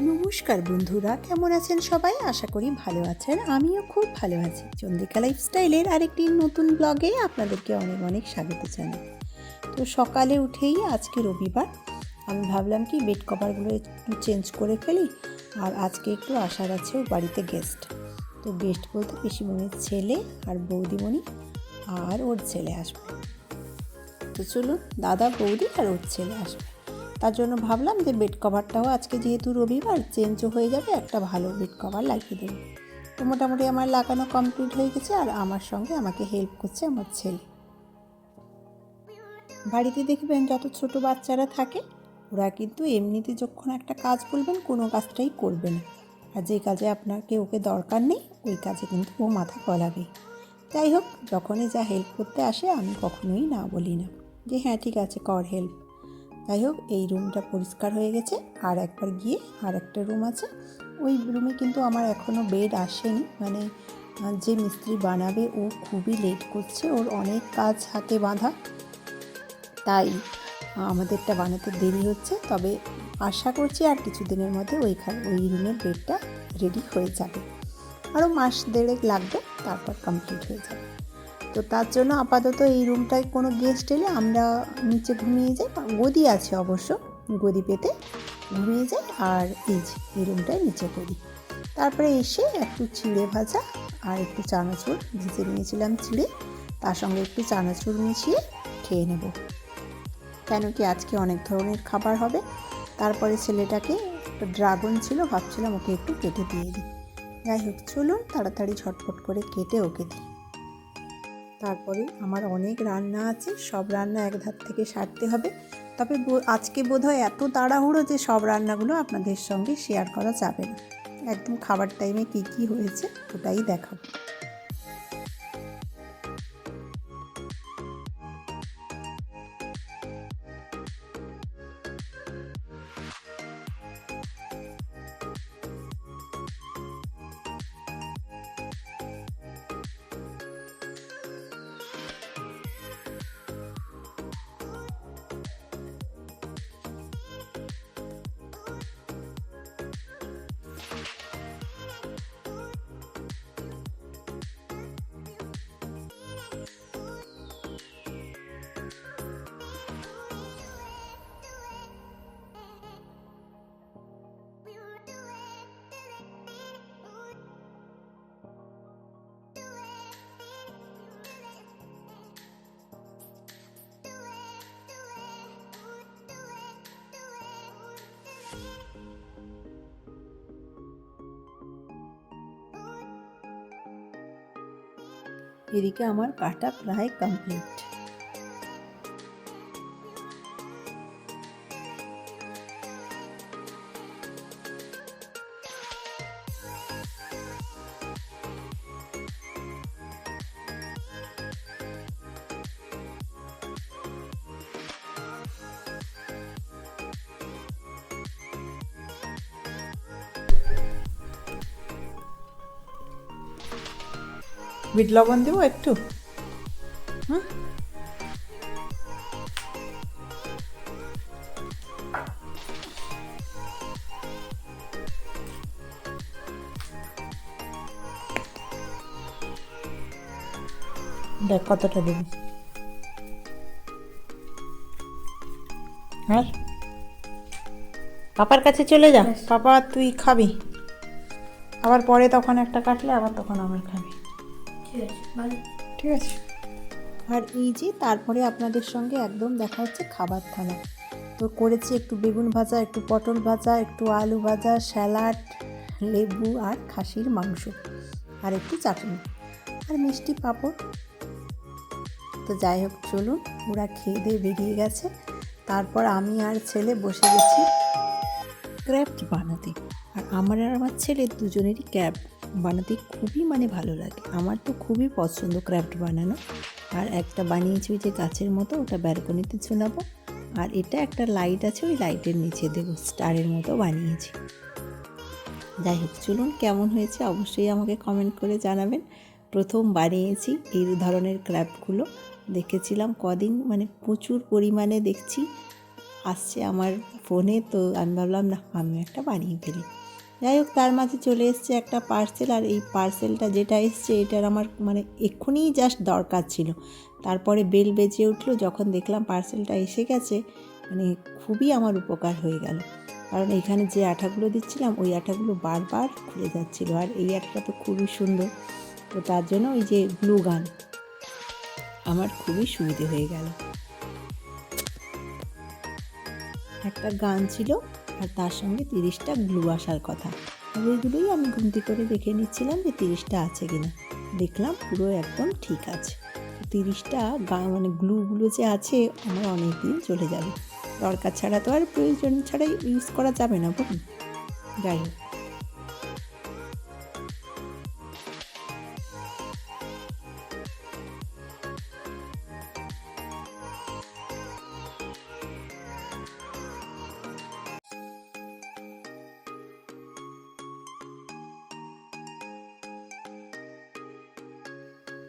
নমস্কার বন্ধুরা, কেমন আছেন সবাই? আশা করি ভালো আছেন। আমিও খুব ভালো আছি। চন্দ্রিকা লাইফস্টাইলের আরেকটি নতুন ব্লগে আপনাদেরকে অনেক অনেক স্বাগত জানাই। তো সকালে উঠেই আজকে রবিবার, আমি ভাবলাম কি বেড কভারগুলো একটু চেঞ্জ করে ফেলি, আর আজকে একটু আসার আছে বাড়িতে গেস্ট তো গেস্ট বলতে পিসিমণির ছেলে আর বৌদিমণি আর ওর ছেলে আসবে। তো চলুন, দাদা, বৌদি আর ওর ছেলে আসবে। তার জন্য ভাবলাম যে বেড কভারটাও আজকে যেহেতু রবিবার চেঞ্জও হয়ে যাবে, একটা ভালো বেড কভার লাগিয়ে দেবো। তো মোটামুটি আমার লাগানো কমপ্লিট হয়ে গেছে, আর আমার সঙ্গে আমাকে হেল্প করছে আমার ছেলে। বাড়িতে দেখবেন যত ছোট বাচ্চারা থাকে, ওরা কিন্তু এমনিতে যখন একটা কাজ বলবেন, কোনো কাজটাই করবে না। আর যে কাজে আপনাকে ওকে দরকার নেই, ওই কাজে কিন্তু ও মাথা গলাবে। যাই হোক, যখনই যা হেল্প করতে আসে, আমি কখনোই না বলি না। যে হ্যাঁ ঠিক আছে, কর হেল্প যাই হোক, এই রুমটা পরিষ্কার হয়ে গেছে। আর একবার গিয়ে আর একটা রুম আছে। ওই রুমে কিন্তু আমার এখনও বেড আসেনি। মানে যে মিস্ত্রি বানাবে, ও খুবই লেট করছে। ওর অনেক কাজ হাতে বাঁধা। তাই, আমাদেরটা বানাতে দেরি হচ্ছে। তবে আশা করছি আর কিছুদিনের মধ্যে ওইখানে, ওই রুমের বেডটা রেডি হয়ে যাবে। আরও মাস দেড়েক লাগবে, তারপর কমপ্লিট হয়ে যাবে। তো তার জন্য আপাতত এই রুমটায় কোনো গেস্ট এলে আমরা নিচে ঘুমিয়ে যাই গদি আছে অবশ্য, গদি পেতে ঘুমিয়ে যাই, আর এই যে, এই রুমটায় নিচে করি তারপরে এসে একটু চিড়ে ভাজা আর একটু চানাচুর, ভেজে নিয়েছিলাম চিড়ে, তার সঙ্গে একটু চানাচুর মিশিয়ে খেয়ে নেব। কেন কি আজকে অনেক ধরনের খাবার হবে, তারপরে ছেলেটাকে একটা ড্রাগন ছিল, ভাবছিলাম ওকে একটু কেটে দিয়ে দিই। যাই হোক, চলুন তাড়াতাড়ি ঝটপট করে কেটে ওকে দিই। তারপরে আমার অনেক রান্না আছে, সব রান্না এক ধার থেকে সারতে হবে। তবে আজকে বোধহয় এত তাড়াহুড়ো যে সব রান্নাগুলো আপনাদের সঙ্গে শেয়ার করা যাবে না। একদম খাবার টাইমে কী কী হয়েছে ওটাই দেখাবো। এদিকে আমার কাটা প্রায় কমপ্লিট বিট লবণ দেবো একটু? হুম? দেখ কতটা দেবো। আর? পাপার কাছে চলে যা। পাপা তুই খাবি। আবার পরে তখন একটা কাটলে আবার তখন আবার খাবি। ঠিক আছে। আর এই যে তারপরে আপনাদের সঙ্গে একদম দেখা হচ্ছে খাবার থালা তো করেছি একটু বেগুন ভাজা, একটু পটল ভাজা, একটু আলু ভাজা, স্যালাড, লেবু আর খাসির মাংস। আর একটু চাটনি আর মিষ্টি পাঁপড়। তো যাই হোক, চলুন, ওরা খেয়ে দিয়ে বেরিয়ে গেছে। তারপর আমি আর ছেলে বসে গেছি ক্র্যাফট বানাতে। আর আমার আর আমার ছেলে দুজনেরই ক্র্যাফট। বানাতে খুবই মানে ভালো লাগে। আমার তো খুবই পছন্দ ক্র্যাফট বানানো। আর একটা বানিয়েছি ওই যে গাছের মতো, ওটা ব্যালকনিতে ঝুলাবো। আর এটা একটা লাইট আছে, ওই লাইটের নিচে দেবো, স্টারের মতো বানিয়েছি। যাই হোক, চলুন কেমন হয়েছে অবশ্যই আমাকে কমেন্ট করে জানাবেন। প্রথম বানিয়েছি এই ধরনের ক্র্যাফটগুলো। দেখেছিলাম কদিন মানে প্রচুর পরিমাণে দেখছি। আসছে আমার ফোনে, তো আমি ভাবলাম, না, আমি একটা বানিয়ে ফেলি। যাই হোক, তার মাঝে চলে এসছে একটা পার্সেল আর এই পার্সেলটা যেটা এসছে, এটার আমার মানে এক্ষুনি জাস্ট দরকার ছিল। তারপরে বেল বেজে উঠল, যখন দেখলাম পার্সেলটা এসে গেছে মানে খুবই আমার উপকার হয়ে গেল। কারণ এখানে যে আঠাগুলো দিচ্ছিলাম, ওই আঠাগুলো বারবার খুলে যাচ্ছিল, আর এই আঠাটা তো খুবই সুন্দর। তো তার জন্য ওই যে গ্লু গান আমার খুবই সুবিধে হয়ে গেল। একটা গান ছিল আর তার সঙ্গে তিরিশটা গ্লু আসার কথা। ওইগুলোই আমি গুনতি করে দেখে নিচ্ছিলাম যে তিরিশটা আছে কিনা। দেখলাম পুরো একদম ঠিক আছে। তিরিশটা মানে গ্লুগুলো যে আছে, আমার অনেক দিন চলে যাবে। দরকার ছাড়া তো আর প্রয়োজন ছাড়াই ইউজ করা যাবে না বলুন। যাই হোক।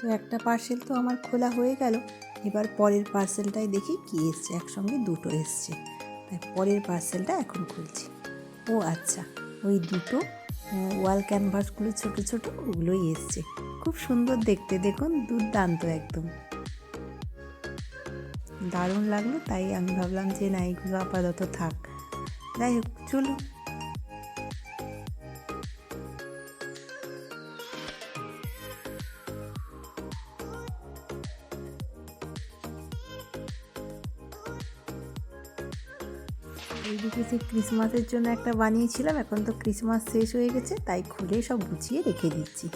তো একটা পার্সেল তো আমার খোলা হয়ে গেল। এবার পরের পার্সেলটাই দেখি কী এসছে? একসঙ্গে দুটো এসছে। তাই পরের পার্সেলটা এখন খুলছি। ও আচ্ছা ওই দুটো ওয়াল ক্যানভাসগুলো ছোট ছোট, ওগুলোই এসছে। খুব সুন্দর দেখতে, দেখুন, দুর্দান্ত একদম। দারুণ লাগল, তাই আমি ভাবলাম যে না এইগুলো আপাতত থাক। যাই হোক, চলুন। এইদিকে যে ক্রিসমাসের জন্য একটা বানিয়েছিলাম, এখন তো ক্রিসমাস শেষ হয়ে গেছে, তাই খুলে সব গুছিয়ে রেখে দিচ্ছি।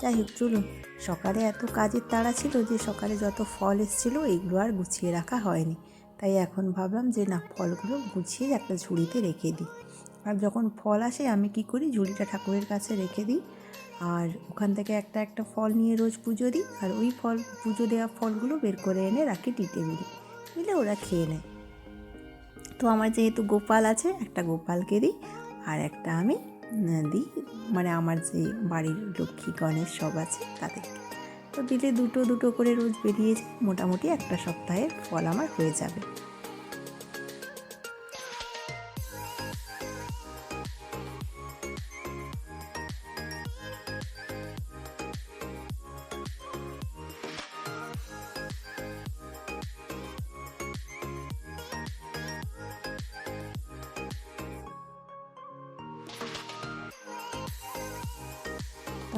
যাই হোক, চলুন। সকালে এত কাজের তাড়া ছিল যে, সকালে যত ফল এসেছিল, এইগুলো আর গুছিয়ে রাখা হয়নি। তাই এখন ভাবলাম যে, না, ফলগুলো গুছিয়ে একটা ঝুড়িতে রেখে দিই। আর যখন ফল আসে, আমি কি করি, ঝুড়িটা ঠাকুরের কাছে রেখে দিই। আর ওখান থেকে একটা একটা ফল নিয়ে রোজ পুজো দিই। আর ওই ফল, পুজো দেওয়া ফলগুলো বের করে এনে রাখি টি টেবিলে দিলে ওরা খেয়ে নেয়। তো আমার যেহেতু গোপাল আছে, একটা গোপালকে দিই আর একটা আমি দিই। মানে আমার যে বাড়ির লক্ষ্মী, গণেশ সব আছে তাদেরকে তো দিলে দুটো দুটো করে রোজ বেরিয়ে যায়। মোটামুটি একটা সপ্তাহের ফল আমার হয়ে যাবে।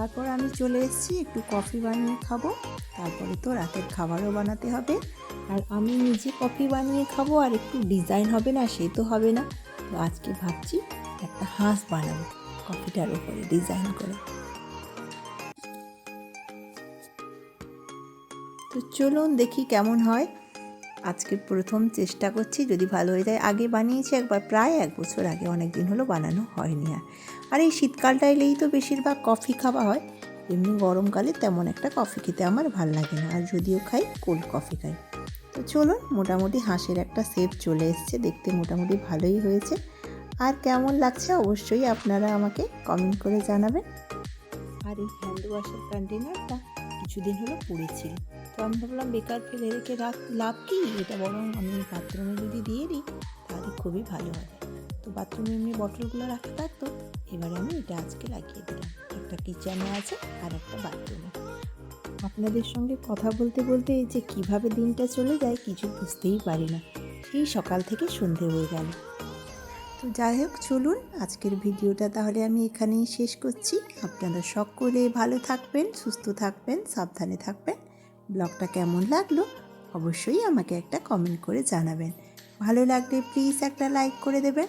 তারপর আমি চলে এসেছি, একটু কফি বানিয়ে খাব। তারপরে তো রাতের খাবারও বানাতে হবে। আর আমি নিজে কফি বানিয়ে খাব, আর একটু ডিজাইন হবে না, সে তো হবে না। তো আজকে ভাবছি একটা হাঁস বানাবো, কফিটার উপরে ডিজাইন করে। তো চলুন দেখি কেমন হয়। আজকে প্রথম চেষ্টা করছি, যদি ভালো হয়ে যায়, আগে বানিয়েছি, একবার প্রায় এক বছর আগে অনেক দিন হলো বানানো হয়নি আর। আর এই শীতকালটা এলেই তো বেশিরভাগ কফি খাওয়া হয়, এমনি গরমকালে তেমন একটা কফি খেতে আমার ভালো লাগে না, আর যদিও খাই, কোল্ড কফি খাই। তো চলুন, মোটামুটি হাঁসের একটা শেপ চলে এসছে, দেখতে মোটামুটি ভালোই হয়েছে। আর কেমন লাগছে অবশ্যই আপনারা আমাকে কমেন্ট করে জানাবেন। আর এই হ্যান্ড ওয়াশের কন্টেনারটা কিছুদিন হলো পড়েছিল। তো আমি ভাবলাম বেকার ফেলে রেখে রাখ, লাভ কি? এটা বরং আমি বাথরুমে যদি দিয়ে দিই, তাহলে খুবই ভালো হবে তো বাথরুমে এমনি বটলগুলো রাখা থাকতো এবারে আমি এটা আজকে লাগিয়ে দিলাম। একটা কিচেনে আছে আর একটা বাথরুমে আপনাদের সঙ্গে কথা বলতে বলতে এই যে কীভাবে দিনটা চলে যায় কিছু বুঝতেই পারি না। এই সকাল থেকে সন্ধে হয়ে গেল। তো যাই হোক, চলুন আজকের ভিডিওটা তাহলে আমি এখানেই শেষ করছি। আপনারা সকলে ভালো থাকবেন, সুস্থ থাকবেন, সাবধানে থাকবেন। ব্লগটা কেমন লাগল অবশ্যই আমাকে একটা কমেন্ট করে জানাবেন। ভালো লাগলে প্লিজ একটা লাইক করে দেবেন।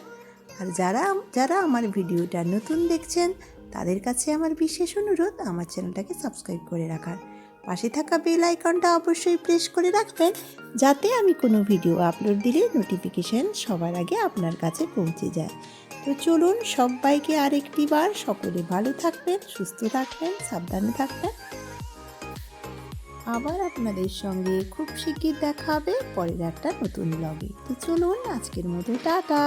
আর যারা যারা আমার ভিডিওটা নতুন দেখছেন, তাদের কাছে আমার বিশেষ অনুরোধ, আমার চ্যানেলটাকে সাবস্ক্রাইব করে রাখার। পাশে থাকা বেল আইকনটা অবশ্যই প্রেস করে রাখবেন, যাতে আমি কোনো ভিডিও আপলোড দিলে নোটিফিকেশন সবার আগে আপনার কাছে পৌঁছে যায়। তো চলুন সবাইকে আরেকটি বার সকলে ভালো থাকবেন, সুস্থ থাকবেন, সাবধানে থাকবেন। আবার আপনাদের সঙ্গে খুব শিগগির দেখা হবে পরের একটা নতুন ব্লগে তো চলুন, আজকের মতো টাটা।